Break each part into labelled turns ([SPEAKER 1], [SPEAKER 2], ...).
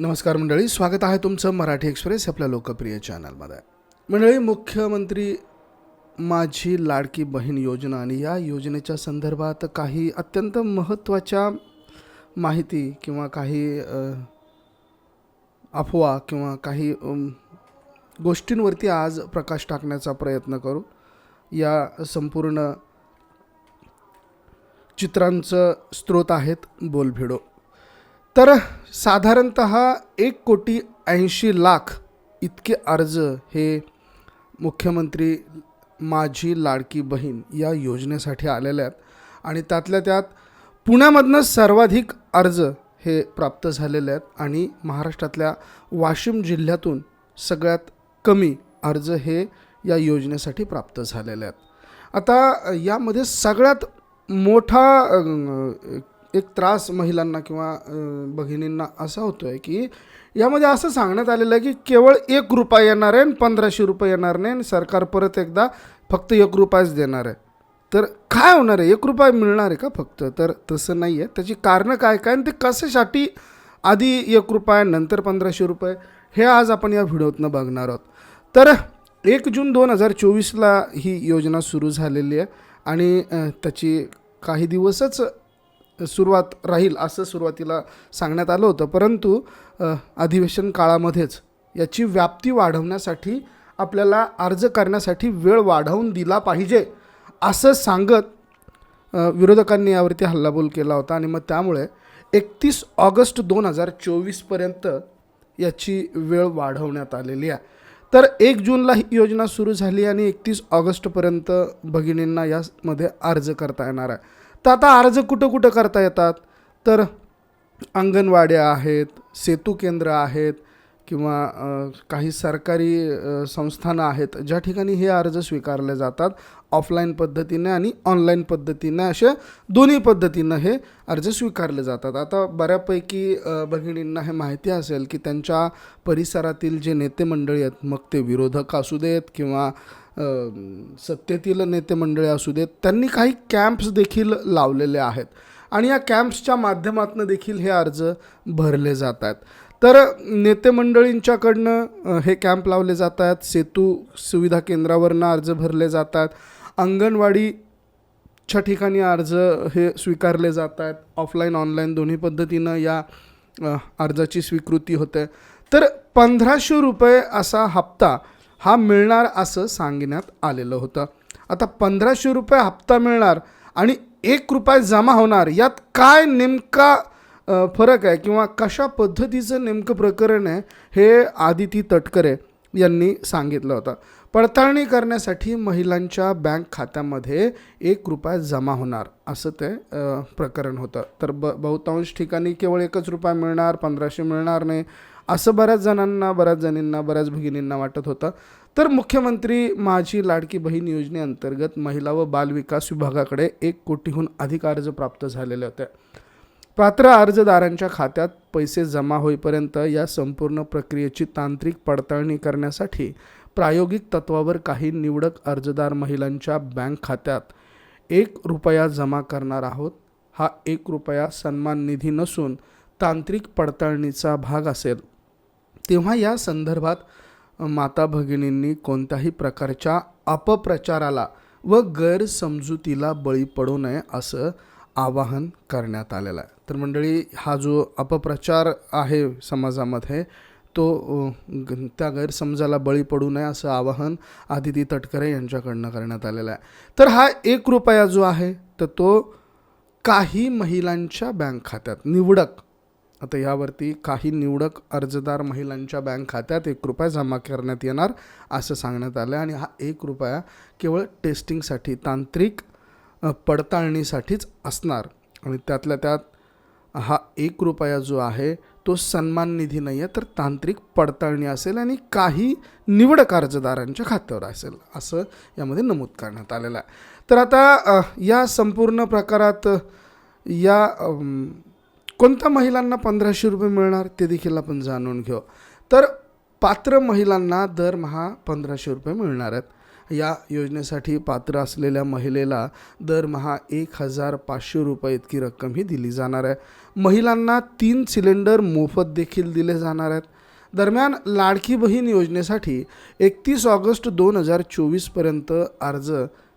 [SPEAKER 1] नमस्कार मंडळी स्वागत आहे तुमचं मराठी एक्सप्रेस आपल्या लोकप्रिय चॅनलमध्ये. मंडळी मुख्यमंत्री माझी लाडकी बहीण योजना आणि या योजनेच्या संदर्भात काही अत्यंत महत्त्वाच्या माहिती किंवा काही अफवा किंवा काही गोष्टींवरती आज प्रकाश टाकण्याचा प्रयत्न करू. या संपूर्ण चित्रांचं स्रोत आहेत बोलभिडो. तर साधारणत एक कोटी ऐंशी लाख इतके अर्ज हे मुख्यमंत्री माझी लाडकी बहीण या योजनेसाठी आलेले आहेत. आणि त्यातल्या त्यात पुण्यामधनं सर्वाधिक अर्ज हे प्राप्त झालेले आहेत. आणि महाराष्ट्रातल्या वाशिम जिल्ह्यातून सगळ्यात कमी अर्ज हे या योजनेसाठी प्राप्त झालेले आहेत. आता यामध्ये सगळ्यात मोठा एक त्रास महिलांना किंवा भगिनींना असा होतो आहे की यामध्ये असं सांगण्यात आलेलं आहे की केवळ एक रुपया येणार आहे आणि पंधराशे रुपये येणार नाही आणि सरकार परत एकदा फक्त एक रुपयाच देणार आहे. तर काय होणार आहे? एक रुपया मिळणार आहे का फक्त? तर तसं नाही आहे त्याची कारणं काय काय आणि ते कशासाठी आधी एक रुपया नंतर पंधराशे रुपये? हे आज आपण या व्हिडिओतनं बघणार आहोत. तर एक जून दोन हजार चोवीसला ही योजना सुरू झालेली आहे आणि त्याची काही दिवसच सुरुवात राहील असं सुरुवातीला सांगण्यात आलं होतं. परंतु अधिवेशन काळामध्येच याची व्याप्ती वाढवण्यासाठी आपल्याला अर्ज करण्यासाठी वेळ वाढवून दिला पाहिजे असं सांगत विरोधकांनी यावरती हल्लाबोल केला होता. आणि मग त्यामुळे एकतीस ऑगस्ट दोन हजार चोवीसपर्यंत याची वेळ वाढवण्यात आलेली आहे. तर एक जूनला ही योजना सुरू झाली आणि एकतीस ऑगस्टपर्यंत भगिनींना यामध्ये अर्ज करता येणार आहे. तर आता अर्ज कुठं कुठं करता येतात? तर अंगणवाड्या आहेत सेतू केंद्र आहेत किंवा काही सरकारी संस्थानं आहेत ज्या ठिकाणी हे अर्ज स्वीकारले जातात ऑफलाईन पद्धतीने आणि ऑनलाईन पद्धतीने अशा दोन्ही पद्धतीनं हे अर्ज स्वीकारले जातात. आता बऱ्यापैकी भगिनींना हे माहिती असेल की त्यांच्या परिसरातील जे नेते मंडळी आहेत मग ते विरोधक असू देत किंवा सत्तेतील नेते मंडळी असू देत त्यांनी काही कॅम्प्स देखील लावलेले आहेत. आणि या कॅम्प्सच्या माध्यमातून देखील हे अर्ज भरले जात आहेत. तर नेते मंडळींच्याकडनं हे कॅम्प लावले जात आहेत सेतू सुविधा केंद्रावरनं अर्ज भरले जातात अंगणवाडीच्या ठिकाणी अर्ज हे स्वीकारले जात आहेत ऑफलाईन ऑनलाईन दोन्ही पद्धतीनं या अर्जाची स्वीकृती होते. तर पंधराशे रुपये असा हप्ता हा मिळणार असं सांगण्यात आलेलं होतं. आता पंधराशे रुपये हप्ता मिळणार आणि एक रुपये जमा होणार यात काय नेमका फरक आहे किंवा कशा पद्धतीचं नेमकं प्रकरण आहे हे आदिती तटकरे यांनी सांगितलं होतं. पडताळणी करण्यासाठी महिलांच्या बँक खात्यामध्ये एक रुपया जमा होणार असं ते प्रकरण होतं. तर ब बहुतांश ठिकाणी केवळ एकच रुपया मिळणार पंधराशे मिळणार नाही असं बऱ्याच जणांना बऱ्याच जणींना बऱ्याच भगिनींना वाटत होतं. तर मुख्यमंत्री माझी लाडकी बहीण योजनेअंतर्गत महिला व बालविकास विभागाकडे एक कोटीहून अधिक अर्ज प्राप्त झालेले होते. पात्र अर्जदारांच्या खात्यात पैसे जमा होईपर्यंत या संपूर्ण प्रक्रियेची तांत्रिक पडताळणी करण्यासाठी प्रायोगिक तत्वावर काही निवडक अर्जदार महिलांच्या बँक खात्यात एक रुपया जमा करणार आहोत. हा एक रुपया सन्मान निधी नसून तांत्रिक पडताळणीचा भाग असेल. तेव्हा या संदर्भात माता भगिनींनी कोणत्याही प्रकारच्या अपप्रचाराला व गैरसमजुतीला बळी पडू नये असं आवाहन करण्यात आलेलं आहे. तर मंडळी हा जो अपप्रचार आहे समाजामध्ये तो त्या गैरसमजाला बळी पडू नये असं आवाहन आदिती तटकरे यांच्याकडनं करण्यात आलेलं आहे. तर हा एक रुपया जो आहे तर तो काही महिलांच्या बँक खात्यात निवडक. आता यावरती काही निवडक अर्जदार महिलांच्या बँक खात्यात एक रुपया जमा करण्यात येणार असं सांगण्यात आलं आणि हा एक रुपया केवळ टेस्टिंगसाठी तांत्रिक पडताळणीसाठीच असणार. आणि त्यातल्या त्यात हा एक रुपया जो आहे तो सन्मान निधी नाही आहे तर तांत्रिक पडताळणी असेल आणि काही निवड कर्जदारांच्या खात्यावर असेल असं यामध्ये नमूद करण्यात आलेलं आहे. तर आता या संपूर्ण प्रकारात या कोणत्या महिलांना पंधराशे रुपये मिळणार ते देखील आपण जाणून घेऊ. तर पात्र महिलांना दरमहा पंधराशे रुपये मिळणार आहेत. या योजनेसाठी पात्र असलेल्या महिलेला दरमहा एक हजार पाचशे रुपये इतकी रक्कम ही दिली जाणार आहे. महिलांना तीन सिलेंडर मोफत देखील दिले जाणार आहेत. दरम्यान लाडकी बहीण योजनेसाठी एकतीस ऑगस्ट दोन हजार चोवीसपर्यंत अर्ज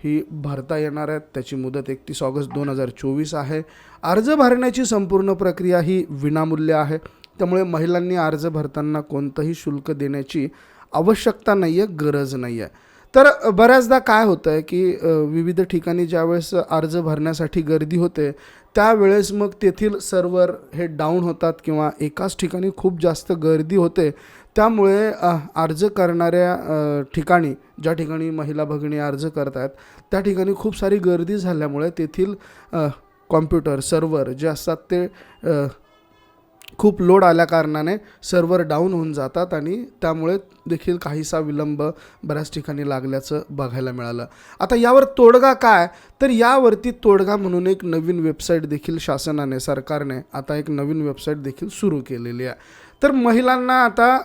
[SPEAKER 1] ही भरता येणार आहेत. त्याची मुदत एकतीस ऑगस्ट दोन हजार चोवीस आहे. अर्ज भरण्याची संपूर्ण प्रक्रिया ही विनामूल्य आहे. त्यामुळे महिलांनी अर्ज भरताना कोणतंही शुल्क देण्याची आवश्यकता नाही आहे गरज नाही आहे तर बऱ्याचदा काय होतं आहे की विविध ठिकाणी ज्यावेळेस अर्ज भरण्यासाठी गर्दी होते त्यावेळेस मग तेथील सर्व्हर हे डाऊन होतात किंवा एकाच ठिकाणी खूप जास्त गर्दी होते. त्यामुळे अर्ज करणाऱ्या ठिकाणी ज्या ठिकाणी महिला भगिनी अर्ज करत आहेत त्या ठिकाणी खूप सारी गर्दी झाल्यामुळे तेथील कॉम्प्युटर सर्व्हर जे असतात ते खूप लोड आल्याकारणाने सर्व्हर डाऊन होऊन जातात आणि त्यामुळे देखील काहीसा विलंब बऱ्याच ठिकाणी लागल्याचं बघायला मिळालं. आता यावर तोडगा काय? तर यावरती तोडगा म्हणून एक नवीन वेबसाईट देखील शासनाने सरकारने आता एक नवीन वेबसाईट देखील सुरू केलेली आहे. तर महिलांना आता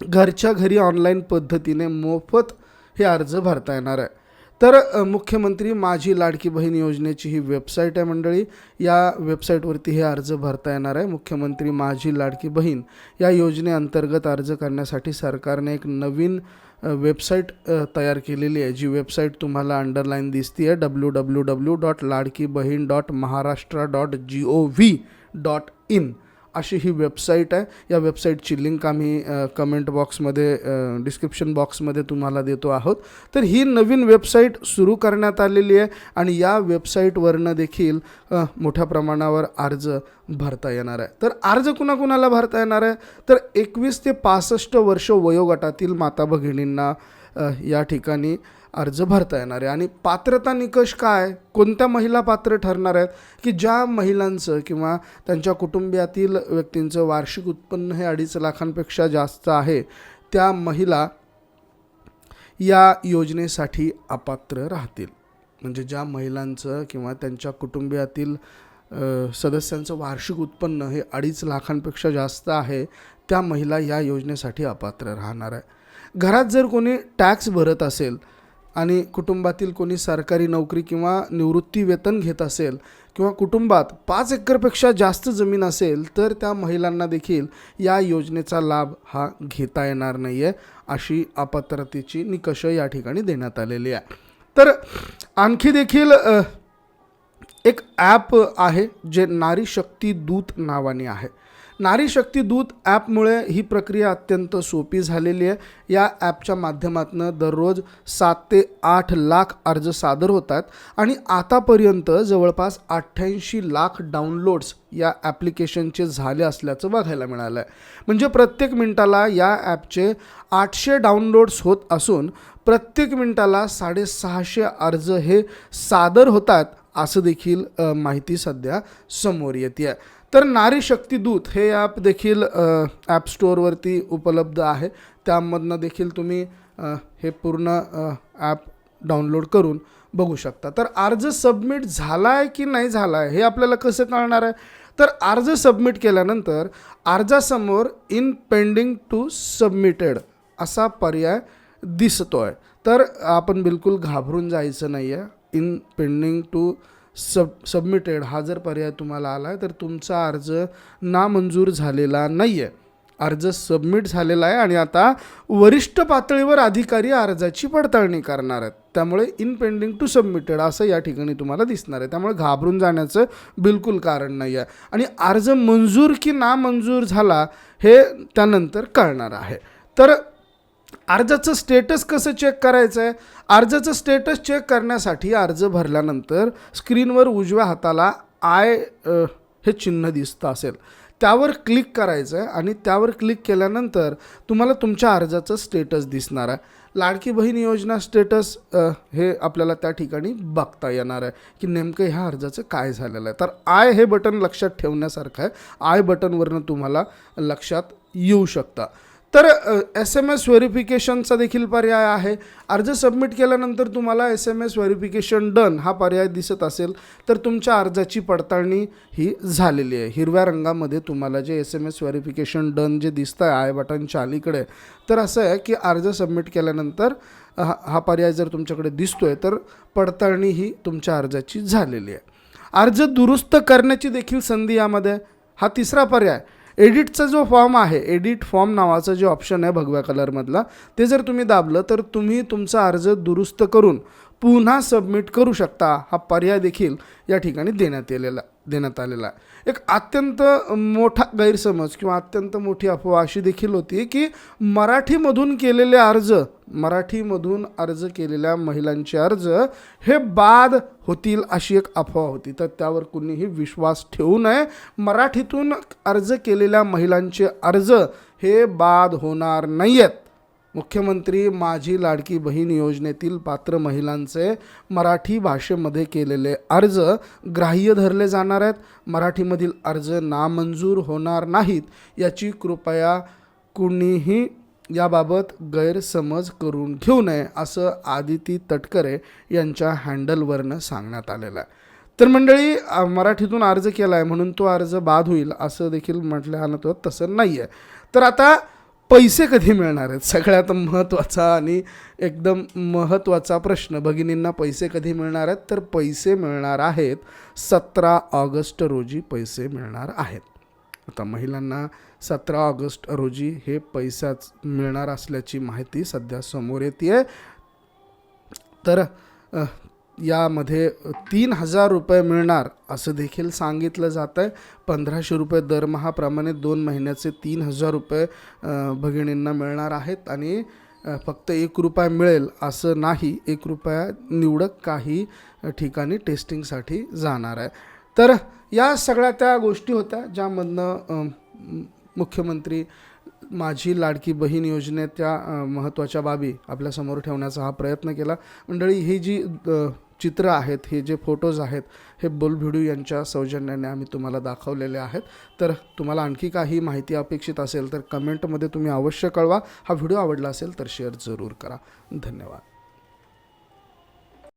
[SPEAKER 1] घरच्या घरी ऑनलाईन पद्धतीने मोफत हे अर्ज भरता येणार आहे. तर मुख्यमंत्री माझी लाडकी बहीण योजनेची ही वेबसाईट आहे मंडळी. या वेबसाईटवरती हे अर्ज भरता येणार आहे. मुख्यमंत्री माझी लाडकी बहीण या योजनेअंतर्गत अर्ज करण्यासाठी सरकारने एक नवीन वेबसाईट तयार केलेली आहे. जी वेबसाईट तुम्हाला अंडरलाईन दिसती आहे W W W dot Ladki Bahin dot Maharashtra dot G O V dot in. अशी ही वेबसाईट आहे. या वेबसाईटची लिंक आम्ही कमेंट बॉक्समध्ये डिस्क्रिप्शन बॉक्समध्ये तुम्हाला देतो आहोत. तर ही नवीन वेबसाईट सुरू करण्यात आलेली आहे आणि या वेबसाईटवरनं देखील मोठ्या प्रमाणावर अर्ज भरता येणार आहे. तर अर्ज कुणाकुणाला भरता येणार आहे? तर एकवीस ते पासष्ट वर्ष वयोगटातील माता भगिनींना या ठिकाणी अर्ज भरता येणार आहे. आणि पात्रता निकष काय? कोणत्या महिला पात्र ठरणार आहेत? की ज्या महिलांचं किंवा त्यांच्या कुटुंबियातील व्यक्तींचं वार्षिक उत्पन्न हे अडीच लाखांपेक्षा जास्त आहे त्या महिला या योजनेसाठी अपात्र राहतील. म्हणजे ज्या महिलांचं किंवा त्यांच्या कुटुंबियातील सदस्यांचं वार्षिक उत्पन्न हे अडीच लाखांपेक्षा जास्त आहे त्या महिला या योजनेसाठी अपात्र राहणार आहे. घरात जर कोणी टॅक्स भरत असेल आणि कुटुंबातील कोणी सरकारी नोकरी किंवा निवृत्ती वेतन घेत असेल किंवा कुटुंबात पाच एकरपेक्षा जास्त जमीन असेल तर त्या महिलांना देखील या योजनेचा लाभ हा घेता येणार नाही आहे अशी अपात्रतेची निकष या ठिकाणी देण्यात आलेली आहे. तर आणखी देखील एक ॲप आहे जे नारी शक्ती दूत नावाने आहे. नारी शक्ती दूत ॲपमुळे ही प्रक्रिया अत्यंत सोपी झालेली आहे. या ॲपच्या माध्यमातून दररोज सात ते आठ लाख अर्ज सादर होतात आणि आतापर्यंत जवळपास अठ्ठ्याऐंशी लाख डाउनलोड्स या ॲप्लिकेशनचे झाले असल्याचं बघायला मिळालं आहे म्हणजे प्रत्येक मिनिटाला या ॲपचे आठशे डाउनलोड्स होत असून प्रत्येक मिनिटाला साडेसहाशे अर्ज हे सादर होतात असं देखील माहिती सध्या समोर येते आहे तर नारी शक्ती दूत हे ॲप देखील ॲप स्टोअरवरती उपलब्ध आहे. त्यामधनं देखील तुम्ही हे पूर्ण ॲप डाउनलोड करून बघू शकता. तर अर्ज सबमिट झाला आहे की नाही झाला आहे हे आपल्याला कसं कळणार आहे? तर अर्ज सबमिट केल्यानंतर अर्जासमोर इन पेंडिंग टू सबमिटेड असा पर्याय दिसतो आहे तर आपण बिलकुल घाबरून जायचं नाही आहे in pending to sub submitted हा जर पर्याय तुम्हाला आला आहे तर तुमचा अर्ज नामंजूर झालेला नाही आहे अर्ज सबमिट झालेला आहे आणि आता वरिष्ठ पातळीवर अधिकारी अर्जाची पडताळणी करणार आहेत. त्यामुळे इन पेंडिंग टू सबमिटेड असं या ठिकाणी तुम्हाला दिसणार आहे. त्यामुळे घाबरून जाण्याचं बिलकुल कारण नाही आहे आणि अर्ज मंजूर की नामंजूर झाला हे त्यानंतर कळणार आहे. तर अर्जाचं स्टेटस कसं चेक करायचं आहे अर्जाचं स्टेटस चेक करण्यासाठी अर्ज भरल्यानंतर स्क्रीनवर उजव्या हाताला आय हे चिन्ह दिसतं असेल. त्यावर क्लिक करायचं आहे आणि त्यावर क्लिक केल्यानंतर तुम्हाला तुमच्या अर्जाचं स्टेटस दिसणार आहे. लाडकी बहीण योजना स्टेटस हे आपल्याला त्या ठिकाणी बघता येणार आहे की नेमकं ह्या अर्जाचं काय झालेलं आहे. तर आय हे बटन लक्षात ठेवण्यासारखं आहे. आय बटनवरनं तुम्हाला लक्षात येऊ शकतं. तर एस एम एस व्हेरिफिकेशनचा देखील पर्याय आहे. अर्ज सबमिट केल्यानंतर तुम्हाला S M S verification done हा पर्याय दिसत असेल तर तुमच्या अर्जाची पडताळणी ही झालेली आहे. हिरव्या रंगामध्ये तुम्हाला जे S M S verification done जे दिसतं आहे आय बटनच्या अलीकडे तर असं आहे की अर्ज सबमिट केल्यानंतर हा हा पर्याय जर तुमच्याकडे दिसतो आहे तर पडताळणी ही तुमच्या अर्जाची झालेली आहे. अर्ज दुरुस्त करण्याची देखील संधी यामध्ये हा तिसरा पर्याय एडिटचा जो फॉर्म आहे एडिट फॉर्म नावाचं जे ऑप्शन आहे भगव्या कलरमधला ते जर तुम्ही दाबलं तर तुम्ही तुमचा अर्ज दुरुस्त करून पुन्हा सबमिट करू शकता. हा पर्याय देखील या ठिकाणी देण्यात आलेला देण्यात आलेला आहे. एक अत्यंत मोठा गैरसमज किंवा अत्यंत मोठी अफवा अशी देखील होती की मराठीमधून केलेले अर्ज मराठीमधून अर्ज केलेल्या महिलांचे अर्ज हे बाद होतील अशी एक अफवा होती. तर त्यावर कुणीही विश्वास ठेवू नये. मराठीतून अर्ज केलेल्या महिलांचे अर्ज हे बाद होणार नाही आहेत मुख्यमंत्री माझी लाडकी बहीण योजनेतील पात्र महिलांचे मराठी भाषेमध्ये केलेले अर्ज ग्राह्य धरले जाणार आहेत. मराठीमधील अर्ज नामंजूर होणार नाहीत. याची कृपया कुणीही याबाबत गैरसमज करून घेऊ नये असं आदिती तटकरे यांच्या हँडलवरनं सांगण्यात आलेलं आहे. तर मंडळी मराठीतून अर्ज केला आहे म्हणून तो अर्ज बाद होईल असं देखील म्हटलं तो तसं नाही आहे तर आता पैसे कधी मिळणार आहेत? सगळ्यात महत्त्वाचा आणि एकदम महत्त्वाचा प्रश्न. भगिनींना पैसे कधी मिळणार आहेत? तर पैसे मिळणार आहेत सतरा ऑगस्ट रोजी पैसे मिळणार आहेत. आता महिलांना सतरा ऑगस्ट रोजी हे पैसाच मिळणार असल्याची माहिती सध्या समोर येते तर यामध्ये तीन हजार रुपये मिळणार असं देखील सांगितलं जातं आहे पंधराशे रुपये दरमहाप्रमाणे दोन महिन्याचे तीन हजार रुपये भगिनींना मिळणार आहेत आणि फक्त एक रुपया मिळेल असं नाही एक रुपया निवडक काही ठिकाणी टेस्टिंगसाठी जाणार आहे. तर या सगळ्या त्या गोष्टी होत्या ज्यामधनं मुख्यमंत्री माझी लाडकी बहीण योजनेच्या त्या महत्त्वाच्या बाबी आपल्यासमोर ठेवण्याचा हा प्रयत्न केला. मंडळी ही जी चित्र आहेत हे जे फोटोज आहेत हे बोलभिडू यांच्या सौजन्याने आम्ही तुम्हाला दाखवलेले आहेत. तर तुम्हाला आणखी काही माहिती अपेक्षित असेल तर कमेंटमध्ये तुम्ही अवश्य कळवा. हा व्हिडिओ आवडला असेल तर शेअर जरूर करा. धन्यवाद.